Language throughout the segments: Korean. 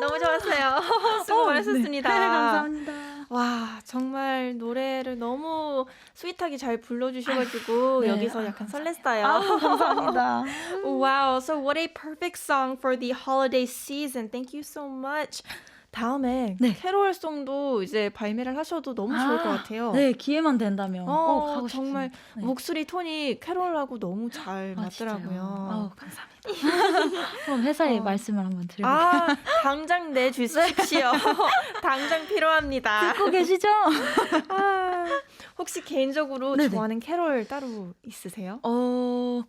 너무 좋았어요. 수고 많으셨습니다. 네, 감사합니다. 와, 정말 노래를 너무 스윗하게 잘 불러주셔가지고 네, 여기서 아유, 약간 설렜어요. 아우, 감사합니다. wow, so what a perfect song for the holiday season. Thank you so much. 다음에 네. 캐롤송도 이제 발매를 하셔도 너무 좋을 것 같아요. 네, 기회만 된다면 꼭 어, 하고 싶습니다. 정말 네. 목소리 톤이 캐롤하고 너무 잘 아? 맞더라고요. 아우, 감사합니다. 그럼 회사에 어. 말씀을 한번 드려볼게요. 아, 당장 내주십시오. 당장 필요합니다. 듣고 계시죠? 아, 혹시 개인적으로 네네. 좋아하는 캐롤 따로 있으세요? 어,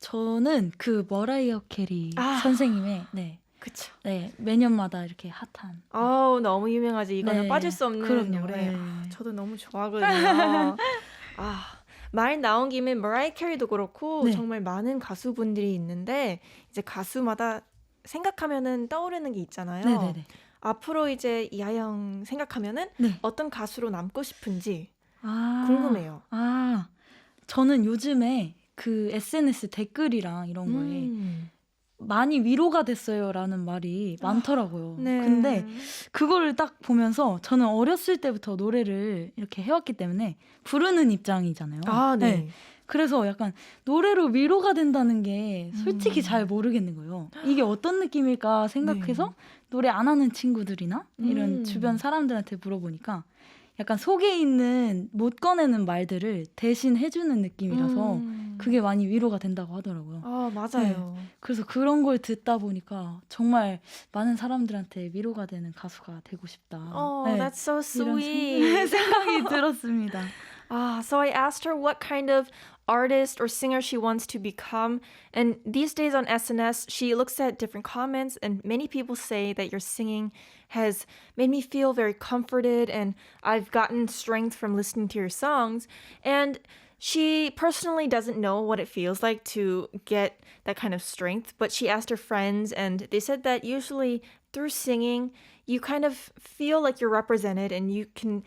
저는 그 머라이어 캐리 아. 선생님의 네, 그쵸. 네 매년마다 이렇게 핫한 아우, 너무 유명하지. 이거는 네. 빠질 수 없는 그럼요. 노래. 네. 아, 저도 너무 좋아하거든요. 아, 말 나온 김에 머라이 캐리도 그렇고 네. 정말 많은 가수분들이 있는데 이제 가수마다 생각하면은 떠오르는 게 있잖아요. 네네네. 앞으로 이제 이하영 생각하면은 네. 어떤 가수로 남고 싶은지 아, 궁금해요. 아, 저는 요즘에 그 SNS 댓글이랑 이런 거에 음. 많이 위로가 됐어요라는 말이 많더라고요. 네. 근데 그거를 딱 보면서 저는 어렸을 때부터 노래를 이렇게 해왔기 때문에 부르는 입장이잖아요. 아, 네. 그래서 약간 노래로 위로가 된다는 게 솔직히 음. 잘 모르겠는 거예요. 이게 어떤 느낌일까 생각해서 노래 안 하는 친구들이나 이런 음. 주변 사람들한테 물어보니까 약간 속에 있는 못 꺼내는 말들을 대신 해주는 느낌이라서 음. 그게 많이 위로가 된다고 하더라고요. 아, 맞아요. 그래서 그런 걸 듣다 보니까 정말 많은 사람들한테 위로가 되는 가수가 되고 싶다. Oh, 네, that's so sweet. 생각이 들었습니다. Ah, so I asked her what kind of artist or singer she wants to become. And these days on SNS, she looks at different comments, and many people say that your singing has made me feel very comforted, and I've gotten strength from listening to your songs. And she personally doesn't know what it feels like to get that kind of strength, but she asked her friends, and they said that usually through singing, you kind of feel like you're represented and you can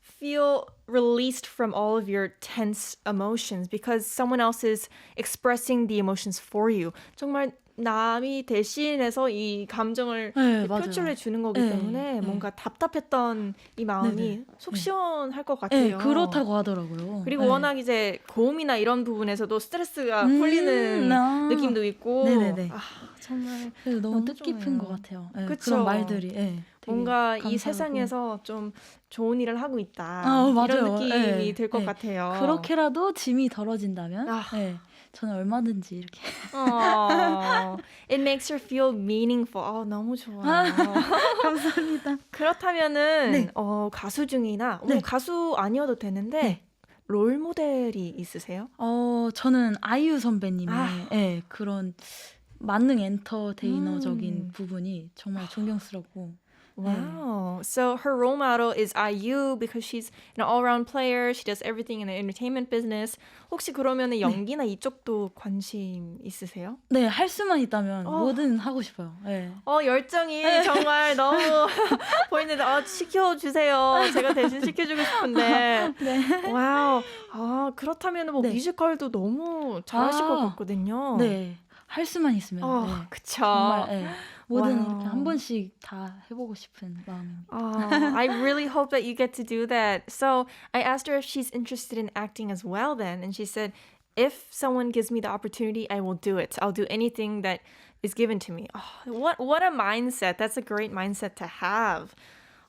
feel released from all of your tense emotions because someone else is expressing the emotions for you. 정말 남이 대신해서 이 감정을 네. 표출해 주는 거기 네, 때문에 네. 뭔가 답답했던 이 마음이 네네. 속 네. 시원할 것 네, 같아요. 그렇다고 하더라고요. 그리고 네. 워낙 이제 고음이나 이런 부분에서도 스트레스가 음, 풀리는 아. 느낌도 있고 네 네 네. 아, 정말 그래서 너무, 뜻깊은. 것 같아요. 네. 그런 말들이 네, 뭔가 이 감사하고. 세상에서 좀 좋은 일을 하고 있다 아, 맞아요. 이런 느낌이 네, 들것 네. 같아요. 그렇게라도 짐이 덜어진다면 아. 네, 저는 얼마든지 이렇게 어, it makes her feel meaningful. 아, 너무 좋아요. 감사합니다. 그렇다면은 네. 어, 가수 중이나 뭐 네. 가수 아니어도 되는데 네. 롤 모델이 있으세요? 어, 저는 아이유 선배님의 아. 예, 그런 만능 엔터테이너적인 음. 부분이 정말 존경스럽고 Wow. So her role model is IU because she's an all-around player. She does everything in the entertainment business. 혹시 그러면은 연기나 이쪽도 관심 있으세요? 네, 할 수만 있다면 어. 뭐든 하고 싶어요. 예. 어, 열정이 정말 너무 보이는데, 아, 시켜 주세요. 제가 대신 시켜 주고 싶은데. 네. 와우. 아, 그렇다면 뭐 네. 뮤지컬도 너무 잘하실 아. 것 같거든요. 네. 할 수만 있으면 어, 네. 그쵸. 정말 예. 뭐든 와우. 이렇게 한 번씩 다 해보고 싶은 마음입니다. Oh, I really hope that you get to do that. So I asked her if she's interested in acting as well then, and she said, if someone gives me the opportunity, I will do it. I'll do anything that is given to me. Oh, what what a mindset. That's a great mindset to have.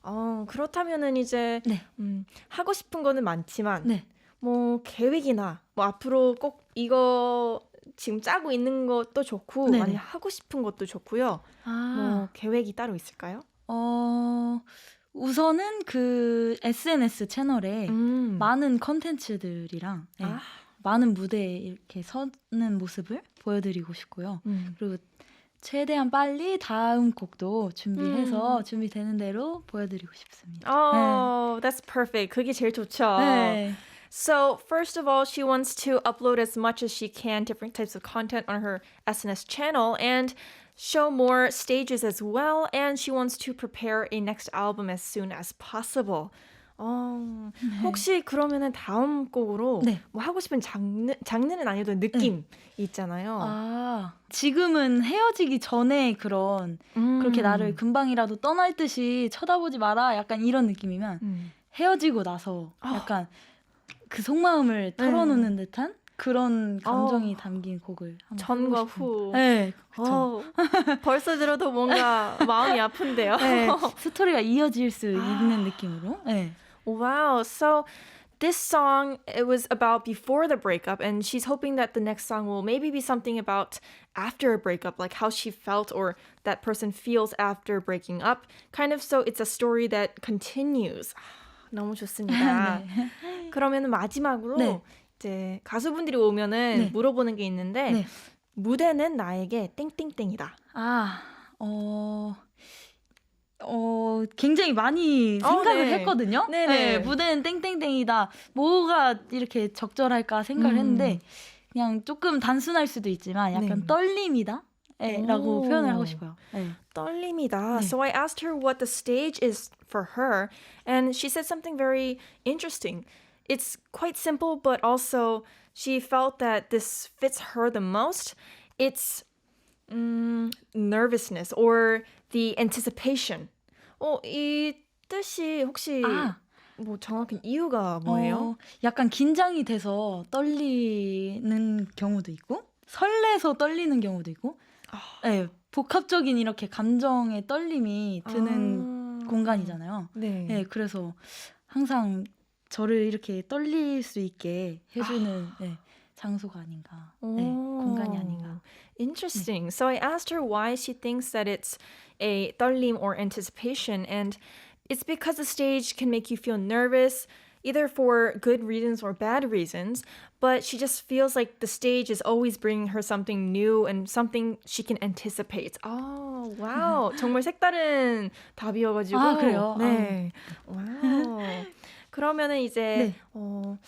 어, 그렇다면은 이제 네. 음, 하고 싶은 거는 많지만 네. 뭐 계획이나 뭐 앞으로 꼭 이거 지금 짜고 있는 것도 좋고 네네. 많이 하고 싶은 것도 좋고요. 아, 뭐 계획이 따로 있을까요? 어, 우선은 그 SNS 채널에 음. 많은 컨텐츠들이랑 예, 아. 많은 무대에 이렇게 서는 모습을 보여드리고 싶고요. 음. 그리고 최대한 빨리 다음 곡도 준비해서 음. 준비되는 대로 보여드리고 싶습니다. Oh, that's perfect. 그게 제일 좋죠. 네. So, first of all, she wants to upload as much as she can different types of content on her SNS channel and show more stages as well. And she wants to prepare a next album as soon as possible. 어, 혹시 그러면은 다음 곡으로 네. 뭐 하고 싶은 장르 장르는 아니어도 느낌 있잖아요. 아, 지금은 헤어지기 전에 그런 음. 그렇게 나를 금방이라도 떠날 듯이 쳐다보지 마라 약간 이런 느낌이면 음. 헤어지고 나서 아. 약간 그 속마음을 털어놓는 듯한 그런 감정이 담긴 곡을 한번 전과 해보고 싶어요. 후. 네, 그쵸. 어, 벌써 들어도 뭔가 마음이 아픈데요. 네, 스토리가 이어질 수 아. 있는 느낌으로. 네. Wow. So this song it was about before the breakup and she's hoping that the next song will maybe be something about after a breakup like how she felt or that person feels after breaking up. Kind of so it's a story that continues. 아, 너무 좋습니다. 네. 그러면 마지막으로 네. 이제 가수분들이 오면은 네. 물어보는 게 있는데 네. 무대는 나에게 땡땡땡이다. 아, 어, 어, 굉장히 많이 어, 생각을 네. 했거든요. 네네. 네, 무대는 땡땡땡이다. 뭐가 이렇게 적절할까 생각을 음. 했는데, 그냥 조금 단순할 수도 있지만 약간 네. 떨림이다. 네, 라고 오. 표현을 하고 싶어요. 네. 떨림이다. 네. So I asked her what the stage is for her, and she said something very interesting. It's quite simple, but also she felt that this fits her the most. It's mm, nervousness or the anticipation. 어, 이 뜻이 혹시 아, 뭐 정확한 이유가 뭐예요? 어, 약간 긴장이 돼서 떨리는 경우도 있고, 설레서 떨리는 경우도 있고, 아. 네, 복합적인 이렇게 감정의 떨림이 드는 아. 공간이잖아요. 네. 네, 그래서 항상 저를 이렇게 떨릴 수 있게 해주는 네, 장소가 아닌가, 네, 공간이 아닌가. Interesting. So I asked her why she thinks that it's a 떨림 or anticipation, and it's because the stage can make you feel nervous, either for good reasons or bad reasons. But she just feels like the stage is always bringing her something new and something she can anticipate. Oh, wow. 정말 색다른 답이어가지고. 아, 그래요? 네. 와우. 그러면은 이제 네. 어,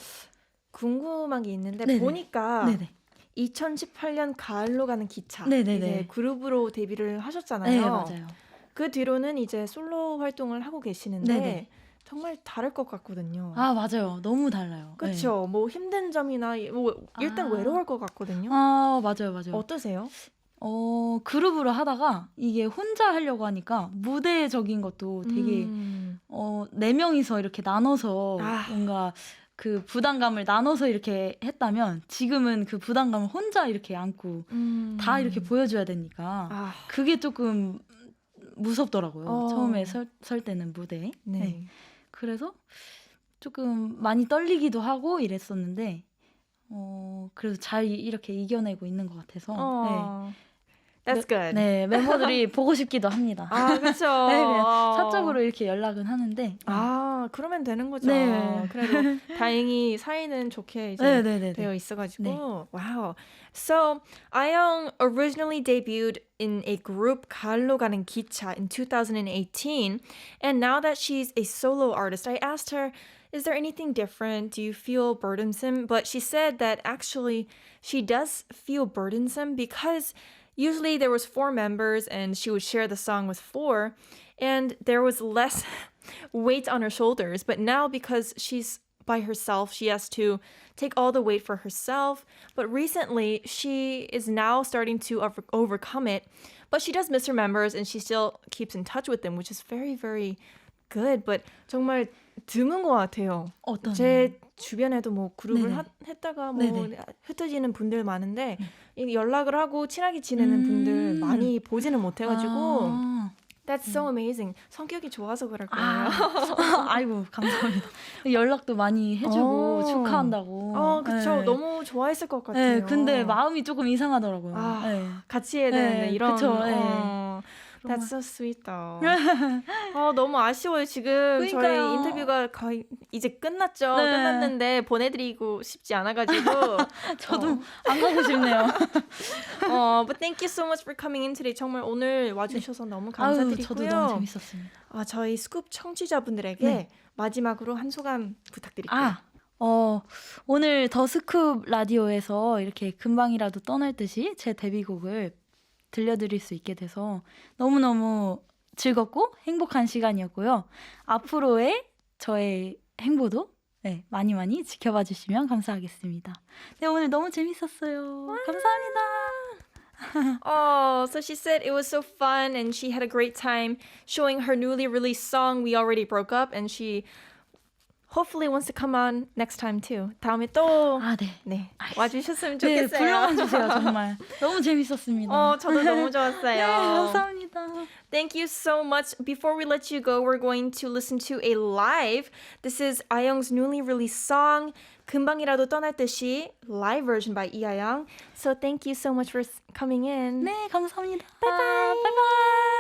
궁금한 게 있는데 네네. 보니까 네네. 2018년 가을로 가는 기차 네네네. 이제 그룹으로 데뷔를 하셨잖아요. 네, 맞아요. 그 뒤로는 이제 솔로 활동을 하고 계시는데 네네. 정말 다를 것 같거든요. 아, 맞아요. 너무 달라요. 네. 그렇죠. 뭐 힘든 점이나 뭐 일단 아. 외로울 것 같거든요. 아, 맞아요, 맞아요. 어떠세요? 어, 그룹으로 하다가 이게 혼자 하려고 하니까 무대적인 것도 되게 음. 어, 네 명이서 이렇게 나눠서 아. 뭔가 그 부담감을 나눠서 이렇게 했다면 지금은 그 부담감을 혼자 이렇게 안고 음. 다 이렇게 보여줘야 되니까 아, 그게 조금 무섭더라고요. 어. 처음에 설, 설 때는 무대에. 네. 네. 그래서 조금 많이 떨리기도 하고 이랬었는데 어, 그래도 잘 이- 이렇게 이겨내고 있는 것 같아서 어. That's good. 네, 네 멤버들이 보고 싶기도 합니다. 아, 그렇죠. 네, 그냥 사적으로 이렇게 연락은 하는데 아, 그러면 되는 거죠. 네. 그래도 다행히 사이는 좋게 이제 네, 네, 네, 되어 네. 있어가지고 네. wow. So Ayoung originally debuted in a group 가을로 가는 기차 in 2018, and now that she's a solo artist, I asked her, "Is there anything different? Do you feel burdensome?" But she said that actually she does feel burdensome because usually there was four members and she would share the song with four, and there was less weight on her shoulders. But now because she's by herself. She has to take all the weight for herself. But recently, she is now starting to over- overcome it. But she does miss her members and she still keeps in touch with them, which is very, very good. But 정말 드문 것 같아요. 어떤 제 주변에도 뭐 그룹을. 하- 했다가 뭐 네네. 흩어지는 분들 많은데 이 연락을 하고 친하게 지내는 음. 분들 많이 보지는 못해가지고 아, That's so amazing. 성격이 좋아서 그럴 거예요. 아, 아이고 감사합니다. 연락도 많이 해주고 어. 축하한다고. 어, 그쵸. 네. 너무 좋아했을 것 같아요. 네, 근데 마음이 조금 이상하더라고요. 아, 네. 같이 해야 네, 되는데 이런. 그쵸, 네. 어, That's so sweet though. 어, 너무 아쉬워요. 지금 저희 그러니까요. 인터뷰가 거의 이제 끝났죠. 네. 끝났는데 보내드리고 싶지 않아가지고. 저도 어. 안 가고 싶네요. 어, but thank you so much for coming in today. 정말 오늘 와주셔서 너무 아유, 감사드리고요. 저도 너무 재밌었습니다. 아, 저희 스쿱 청취자분들에게 네. 마지막으로 한 소감 부탁드릴게요. 아, 어, 오늘 더 스쿱 라디오에서 이렇게 금방이라도 떠날 듯이 제 데뷔곡을 들려드릴 수 있게 돼서 너무너무 즐겁고 행복한 시간이었고요. 앞으로의 저의 행보도 네, 많이 많이 지켜봐 주시면 감사하겠습니다. 네, 오늘 너무 재밌었어요. 감사합니다. Oh, so she said it was so fun and she had a great time showing her newly released song We Already Broke Up and she hopefully wants to come on next time too. 다음에 또 아, 네. 네, 와주셨으면 네, 좋겠어요. 불러만 주세요, 정말. 너무 재밌었습니다. 어, 저도 너무 네, 좋았어요. 감사합니다. Thank you so much. Before we let you go, we're going to listen to a live. This is 아영's newly released song, 금방이라도 떠날 듯이 live version by 이아영. So thank you so much for s- coming in. 네, 감사합니다. 바이바이. 바이바이.